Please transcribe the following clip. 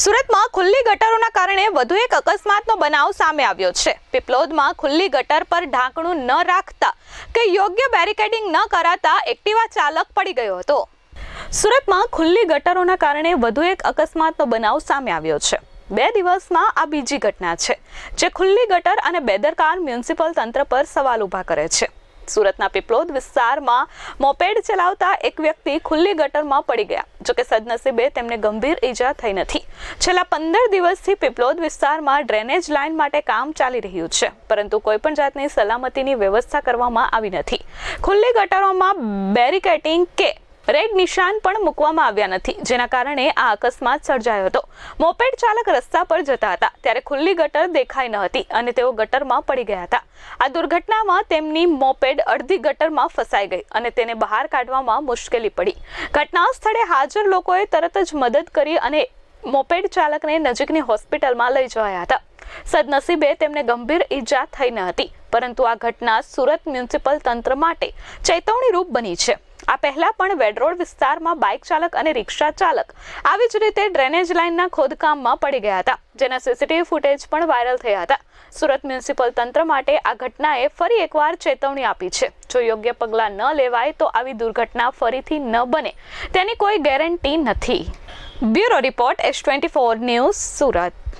સુરતમાં ખુલ્લી ગટરોના કારણે વધુ એક અકસ્માતનો બનાવ સામે આવ્યો છે. પીપલોદમાં ખુલ્લી ગટર પર ઢાંકણું ન રાખતા કે યોગ્ય બેરિકેડિંગ ન કરાતા એક્ટિવા ચાલક પડી ગયો હતો. સુરતમાં ખુલ્લી ગટરોના કારણે વધુ એક અકસ્માતનો બનાવ સામે આવ્યો છે. બે દિવસમાં આ બીજી ઘટના છે, જે ખુલ્લી ગટર અને બેદરકાર મ્યુનિસિપલ તંત્ર પર સવાલ ઊભા કરે છે. સુરતના પીપલોદ વિસ્તારમાં મોપેડ ચલાવતા એક વ્યક્તિ ખુલ્લી ગટરમાં પડી ગયા જોકે સદનસીબે તેમને ગંભીર ઈજા થઈ નથી. છેલ્લા પંદર દિવસથી પીપલોદ વિસ્તારમાં ડ્રેનેજ લાઇન માટે કામ ચાલી રહ્યું છે, પરંતુ કોઈ પણ જાતની સલામતીની વ્યવસ્થા કરવામાં આવી નથી. ખુલ્લી ગટરોમાં બેરિકેટિંગ કે રેડ નિશાન પણ મૂકવામાં આવ્યા નથી, જેના કારણે આ અકસ્માત સર્જાયો હતો. મોપેડ ચાલક રસ્તા પર જતા હતા, ત્યારે ખુલ્લી ગટર દેખાઈ ન હતી અને તેઓ ગટરમાં પડી ગયા હતા. આ દુર્ઘટનામાં તેમની મોપેડ અડધી ગટરમાં ફસાઈ ગઈ અને તેને બહાર કાઢવામાં મુશ્કેલી પડી. ઘટના સ્થળે હાજર લોકોએ તરત જ મદદ કરી અને મોપેડ ચાલકને નજીકની હોસ્પિટલમાં લઈ જવાયા હતા. સદનસીબે તેમને ગંભીર ઈજા થઈ ન હતી. પરંતુ આ ઘટના સુરત મ્યુનિસિપલ તંત્ર માટે ચેતવણી રૂપ બની છે. આ પહેલા પણ વેડરોડ વિસ્તારમાં બાઇક ચાલક અને રિક્ષા ચાલક આવી જ રીતે ડ્રેનેજ લાઇનના ખોદકામમાં પડી ગયા હતા, જેના સીસીટીવી ફૂટેજ પણ વાયરલ થયા હતા. સુરત મ્યુનિસિપલ તંત્ર માટે આ ઘટનાએ ફરી એકવાર ચેતવણી આપી છે. જો યોગ્ય પગલાં ન લેવાય તો આવી દુર્ઘટના ફરીથી ન બને. તેની કોઈ ગેરંટી નથી. Bureau report S twenty four news Surat.